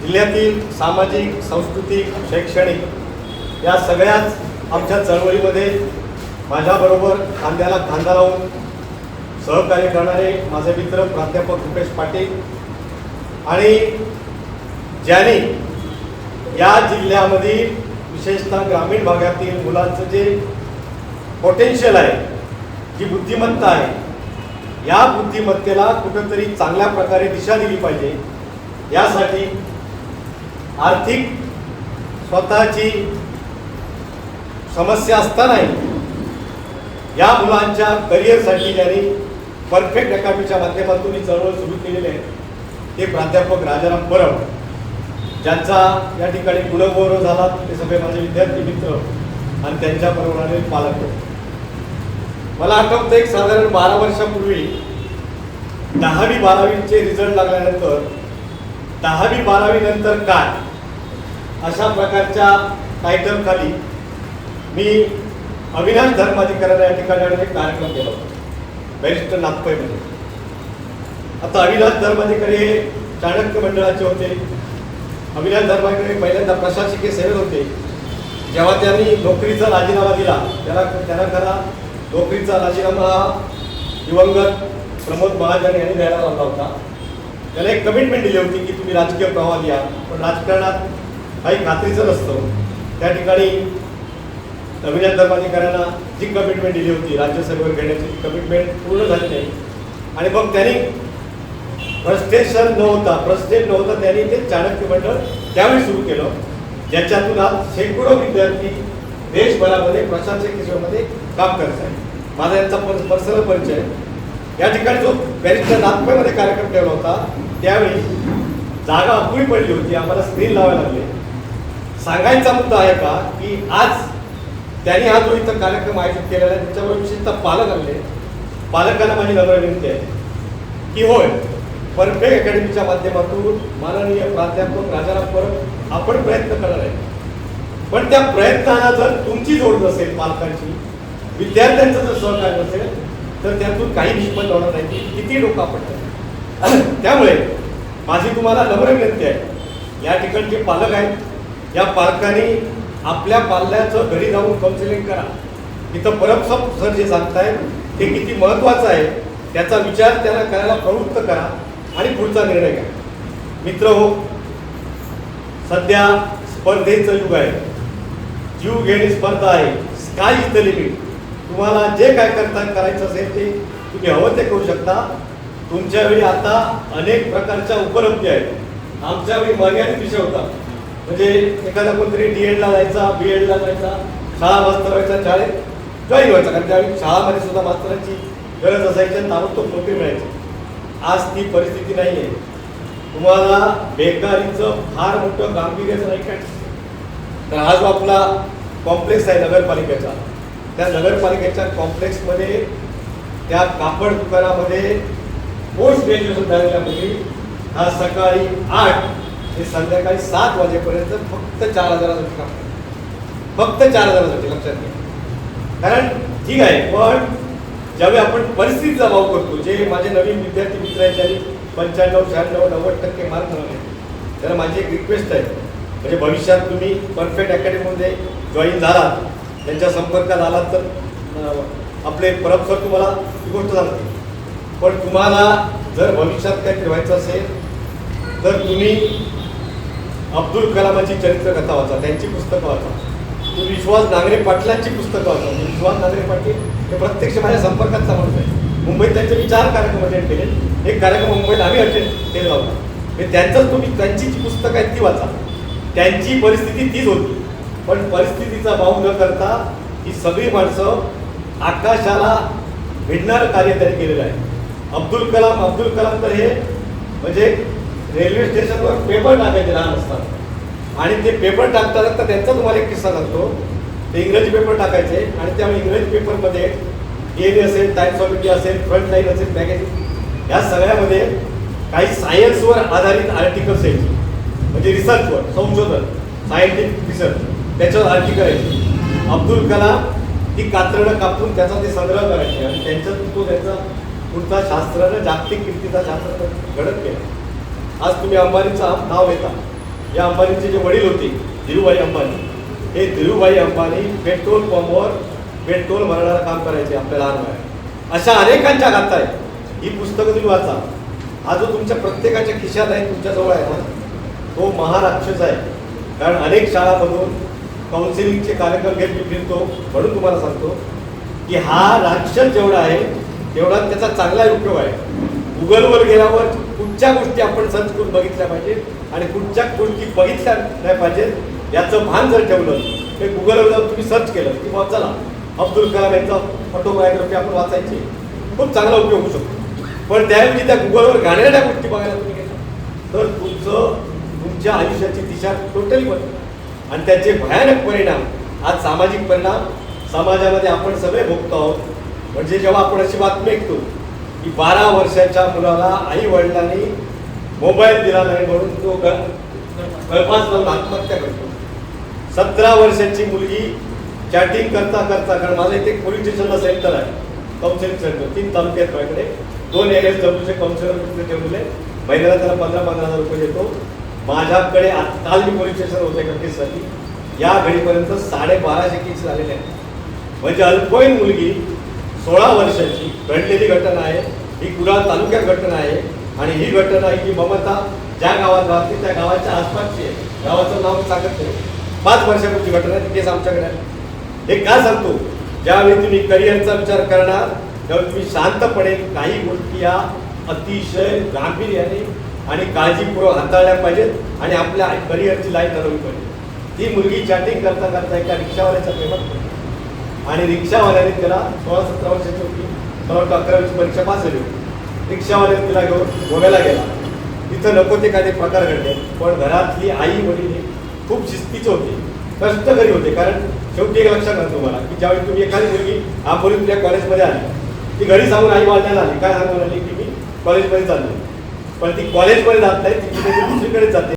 जिल्ह्यातील सामाजिक सांस्कृतिक शैक्षणिक या सगळ्याच आमच्या चळवळीमध्ये माझ्याबरोबर खांद्याला खांदा लावून सहकार्य करणारे माझे मित्र प्राध्यापक रुपेश पाटील आणि ज्याने या जिल्ह्यामधील विशेषतः ग्रामीण भागातील मुलांचं जे पोटेन्शियल आहे जी बुद्धिमत्ता आहे या बुद्धिमत्तेला कुठंतरी चांगल्या प्रकारे दिशा दिली पाहिजे यासाठी आर्थिक स्वतःची समस्या असतानाही या मुलांच्या करिअरसाठी ज्यांनी परफेक्ट अकॅडमीच्या माध्यमातून ही चळवळ सुरू केलेली आहे ते प्राध्यापक राजाराम परब ज्यांचा या ठिकाणी गुणगौरव झाला ते सगळे माझे विद्यार्थी मित्र आणि त्यांच्या बरोबर पालक. मला आठवतं एक साधारण बारा वर्षापूर्वी दहावी बारावीचे रिझल्ट लागल्यानंतर दहावी बारावी नंतर काय? अशा प्रकारच्या टायटलखाली मी अविनाश धर्माधिकाऱ्याला या ठिकाणी एक कार्यक्रम केला होता. बॅरिस्टर नागपैमध्ये आता अविनाश धर्माधिकारी हे चाणक्य मंडळाचे होते. अविनाश धर्माधिकारी पहिल्यांदा प्रशासकीय सेवेत होते. जेव्हा त्यांनी नोकरीचा राजीनामा दिला त्याला त्यांना खरा नोकरीचा राजीनामा दिवंगत प्रमोद महाजन यांनी द्यायला लावला होता. त्याला एक कमिटमेंट दिली होती की तुम्ही राजकीय प्रवाह द्या पण राजकारणात काही खात्रीचं नसतं त्या ठिकाणी अविनाश धर्माधिकाऱ्यांना जी कमिटमेंट दिली होती राज्यसभेवर घेण्याची कमिटमेंट पूर्ण झाली नाही. आणि मग त्यांनी फ्रस्ट्रेशन नव्हता फ्रस्ट्रेट नव्हता त्यांनी ते चाणक्य मंडळ त्यावेळी सुरू केलं. ज्याच्यातून आज शेकडो विद्यार्थी देशभरामध्ये प्रशासकीय सेवेमध्ये काम करत आहेत. माझा यांचा पर्सनल परिचय या ठिकाणी जो बॅरिस्टर नागपूरमध्ये कार्यक्रम ठेवला होता त्यावेळी जागा अपुरी पडली होती. आम्हाला स्क्रीन लावायला लागले. सांगायचा मुद्दा आहे का की आज त्यांनी हा जो इथं कार्यक्रम आयोजित केलेला आहे त्याच्यावर विशेषतः पालक आले पालकांना माझी नम्र विनंती आहे की होय परफेक्ट अकॅडमीच्या माध्यमातून माननीय प्राध्यापक राजाराम परब आपण प्रयत्न करणार आहे पण त्या प्रयत्नाला जर तुमची जोड नसेल पालकांची विद्यार्थ्यांचं जर सहकार्य नसेल तर त्यातून काही निष्पन्न होणार नाही. की किती लोक आपण त्यामुळे माझी तुम्हाला नम्र विनंती आहे. या ठिकाणचे पालक आहेत या पालकांनी आपल्या पाल्याचं घरी जाऊन काउन्सिलिंग करा. इथं परमसप सर जे सांगतायत ते किती महत्त्वाचं आहे त्याचा विचार त्यांना करायला प्रवृत्त करा आणि पुढचा निर्णय घ्या. मित्र हो सध्या स्पर्धेचं युग आहे. जीव घेणी स्पर्धा आहे. स्काय इज द लिमिट तुम्हाला जे काय करता करायचं असेल ते तुम्ही हवं ते करू शकता. तुमच्या वेळी आता अनेक प्रकारच्या उपलब्धी आहेत. आमच्या वेळी मर्यादित विषय होता. म्हणजे एखादा कोणतरी डी एडला जायचा बी एडला जायचा शाळा मास्तर व्हायचा शाळेत जॉईन व्हायचा. कारण त्यावेळी शाळामध्ये सुद्धा मास्तरांची गरज असायची आणि ताबडतोब नोकरी मिळायची. आज ती परिस्थिती नाही आहे तुम्हाला बेकारीचं फार मोठं गांभीर्याचं नाही काय? तर हा जो आपला कॉम्प्लेक्स आहे नगरपालिकेचा त्या नगरपालिकेच्या कॉम्प्लेक्समध्ये त्या कापड दुकानामध्ये पोस्ट ग्रॅज्युएशन झालेल्या मुली हा सकाळी आठ ते संध्याकाळी सात वाजेपर्यंत फक्त चार हजारासाठी काम फक्त चार हजारासाठी लक्षात घ्या. कारण ठीक आहे पण ज्यावेळी आपण परिस्थितीचा भाव करतो जे माझे नवीन विद्यार्थी मित्र आहेत ज्यांनी पंच्याण्णव शहाण्णव नव्वद टक्के मार्क मिळवले त्याला माझी एक रिक्वेस्ट आहे. म्हणजे भविष्यात तुम्ही परफेक्ट अकॅडमीमध्ये जॉईन झालात त्यांच्या संपर्कात आलात तर आपले परब सर तुम्हाला ही गोष्ट सांगते पण तुम्हाला जर भविष्यात काही ठेवायचं असेल तर तुम्ही अब्दुल कलामाची चरित्रकथा वाचा त्यांची पुस्तकं वाचा. तुम्ही विश्वास नांगरे पाटलांची पुस्तकं वाचा. विश्वास नांगरे पाटील हे प्रत्यक्ष माझ्या संपर्कात माणूस आहे मुंबईत त्यांचे मी चार कार्यक्रम अटेंड केले. एक कार्यक्रम मुंबईत आम्ही अटेंड केलेला होता. म्हणजे त्यांचंच तुम्ही त्यांची जी पुस्तकं आहेत ती वाचा. त्यांची परिस्थिती तीच होती. पण परिस्थितीचा भाव न करता ही सगळी माणसं आकाशाला भिडणारं कार्य त्यांनी केलेलं आहे. अब्दुल कलाम अब्दुल कलाम तर हे म्हणजे रेल्वे स्टेशनवर पेपर टाकायचे लहान असतात आणि ते पेपर टाकता टाकता त्यांचा तुम्हाला एक किस्सा सांगतो. ते इंग्रजी पेपर टाकायचे आणि त्यामुळे इंग्रजी पेपरमध्ये एन असेल टाइम्स ऑफ इंडिया असेल फ्रंट लाईन असेल मॅगझिन या सगळ्यामध्ये काही सायन्सवर आधारित आर्टिकल्स यायचे. म्हणजे रिसर्चवर संशोधन सायंटिफिक रिसर्च त्याच्यावर आर्टिकल यायचे अब्दुल कलाम ती कातरणं कापून त्याचा ते संग्रह करायचे आणि त्यांच्यातून तो त्यांचा पुढचा शास्त्रानं जागतिक कीर्तीचा शास्त्र घडत गेला. आज तुम्ही अंबानीचं नाव घेता. या अंबानीचे जे वडील होते धीरूभाई अंबानी. हे धीरूभाई अंबानी पेट्रोल पंपवर पेट्रोल भरणारं काम करायचे आपल्या लहान वयात. अशा अनेकांच्या गाथा आहेत ही पुस्तकं तुम्ही वाचा. हा जो तुमच्या प्रत्येकाच्या खिशात आहे तुमच्याजवळ आहे ना तो महाराक्षस आहे. कारण अनेक शाळामधून काउन्सिलिंगचे कार्यक्रम घेत मी फिरतो म्हणून तुम्हाला सांगतो की हा राक्षस जेवढा आहे तेवढा त्याचा चांगला उपयोग आहे. गुगलवर गेल्यावर कुठच्या गोष्टी आपण सर्च करून बघितल्या पाहिजेत आणि कुठच्या गोष्टी बघितल्या नाही पाहिजेत याचं भान जर ठेवलं ते गुगलवर जाऊन तुम्ही सर्च केलं की बाबा चला अब्दुल कलाम यांचा फोटोग्राफी आपण वाचायची. खूप चांगला उपयोग होऊ शकतो. पण त्याऐवजी त्या गुगलवर घाणेरड्या गोष्टी बघायला तुम्ही गेला तर तुमचं तुमच्या आयुष्याची दिशा टोटली बदल आणि त्याचे भयानक परिणाम आज सामाजिक परिणाम समाजामध्ये आपण सगळे भोगतो आहोत. म्हणजे जेव्हा आपण अशी बातमी ऐकतो की बारा वर्षाच्या मुलाला आई वडिलांनी मोबाईल दिला नाही म्हणून तो गळपास लावून आत्महत्या करतो. सतरा वर्षाची मुलगी चॅटिंग करता करता कारण माझं इथे पोलीस स्टेशनला सेंटर आहे काउन्सिलिंग सेंटर तीन तालुक्यात माझ्याकडे. दोन एन एस डब्ल्यूचे काउन्सिलर ठेवले महिन्याला त्याला पंधरा पंधरा हजार रुपये देतो. माझ्याकडे काल मी पोलीस स्टेशन होते केससाठी. या घडीपर्यंत साडेबाराशे केस झालेले आहेत. म्हणजे अल्पवयीन मुलगी सोळा वर्षाची घडलेली घटना आहे ही कुडाळ तालुक्यात घटना आहे आणि ही घटना आहे की ममता ज्या गावात राहते त्या गावाच्या आसपासची आहे. गावाचं नाव सांगत नाही. पाच वर्षापूर्वी घटना आहे ती केस आमच्याकडे आहे. हे का सांगतो? ज्यावेळी तुम्ही करिअरचा विचार करणार त्यावेळी तुम्ही शांतपणे काही गोष्टी या अतिशय गांभीर्याने आणि काळजीपूर्वक हाताळल्या पाहिजेत आणि आपल्या करिअरची लाईफ ठरवली पाहिजे. ती मुलगी चॅटिंग करता करता एका रिक्षावाल्याच्या प्रेमात पडली. आणि रिक्षावाल्याने त्याला सोळा सतरा वर्षाची होती. मला वाटतं अकरावीची परीक्षा पास झाली होती. रिक्षावाल्याने तिला घेऊन गोव्याला गेला. तिथं नको ते काही प्रकार घडले. पण घरातली आई वडील खूप शिस्तीचे होते. कष्टकरी होते. कारण शेवटी एक लक्षात घालतो मला की ज्यावेळी तुम्ही एखादी मुलगी आपोली तुझ्या कॉलेजमध्ये आली ती घरी सांगून आई वाढण्यात आली. काय सांगून आली की मी कॉलेजमध्ये चालली. पण ती कॉलेजमध्ये जात नाही ती दुसरीकडे जाते.